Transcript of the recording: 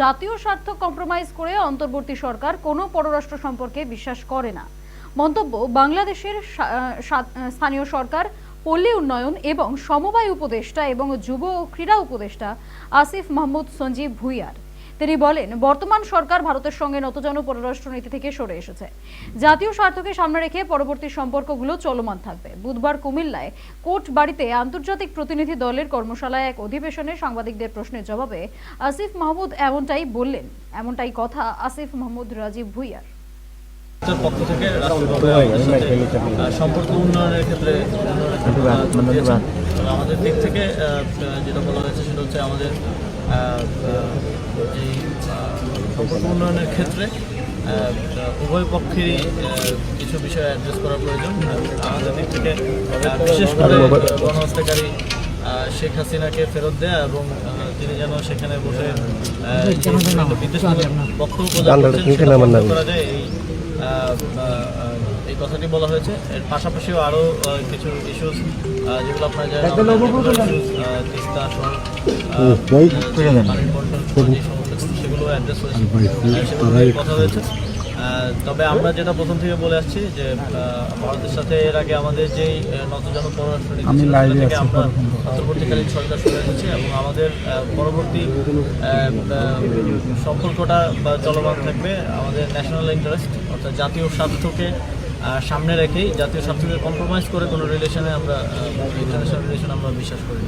জাতীয় স্বার্থ কম্প্রোমাইজ করে অন্তর্বর্তী সরকার কোনো পররাষ্ট্র সম্পর্কে বিশ্বাস করে না। মন্তব্য, বাংলাদেশের স্থানীয় সরকার, পল্লী উন্নয়ন এবং সমবায় উপদেষ্টা এবং যুব ও ক্রীড়া উপদেষ্টা আসিফ মাহমুদ সঞ্জীব ভুইয়ার। তিনি বলেন বর্তমান সরকার ভারতের সঙ্গে নতজন পররাষ্ট্রনীতি থেকে সরে এসেছে। জাতীয় স্বার্থকে সামনে রেখে পরবর্তী সম্পর্কগুলো চলমান থাকবে। বুধবার কুমিল্লায় কোর্ট বাড়িতে আন্তর্জাতিক প্রতিনিধি দলের কর্মশালায় এক অধিবেশনে সাংবাদিকদের প্রশ্নের জবাবে আসিফ মাহমুদ এমনটাই বললেন। এমনটাই কথা আসিফ মাহমুদ রাজীব ভুইয়ার। পক্ষ থেকে আমাদের সম্পর্ক উন্নয়নের ক্ষেত্রে আমাদের দিক থেকে যেটা বলা হয়েছে সেটা হচ্ছে আমাদের সম্পর্ক উন্নয়নের ক্ষেত্রে উভয় পক্ষেরই কিছু বিষয় অ্যাড্রেস করা প্রয়োজন। আমাদের দিক থেকে বিশেষ করে গণহত্যাকারী শেখ হাসিনাকে ফেরত দেয়া এবং তিনি যেন সেখানে বসে বক্তব্য করা যায় এই আহ, আহ, এই কথাটি বলা হয়েছে। এর পাশাপাশিও আরও কিছু ইস্যুস যেগুলো আপনারা জানেন তিস্তা সহ, সেগুলো অ্যাড্রেস সেগুলো কথা হয়েছে। তবে আমরা যেটা প্রথম থেকে বলে আসছি যে ভারতের সাথে এর আগে আমাদের যেই নতজন পররাষ্ট্র নীতি ছিল, সেটা থেকে আমরা অন্তর্বর্তীকালীন সরকার সরে এসেছি এবং আমাদের পরবর্তী সম্পর্কটা বা চলমান থাকবে আমাদের ন্যাশনাল ইন্টারেস্ট অর্থাৎ জাতীয় স্বার্থকে সামনে রেখেই জাতীয় স্বার্থকে কম্প্রোমাইজ করে কোনো রিলেশনে আমরা ইন্টারন্যাশনাল রিলেশন আমরা বিশ্বাস করি।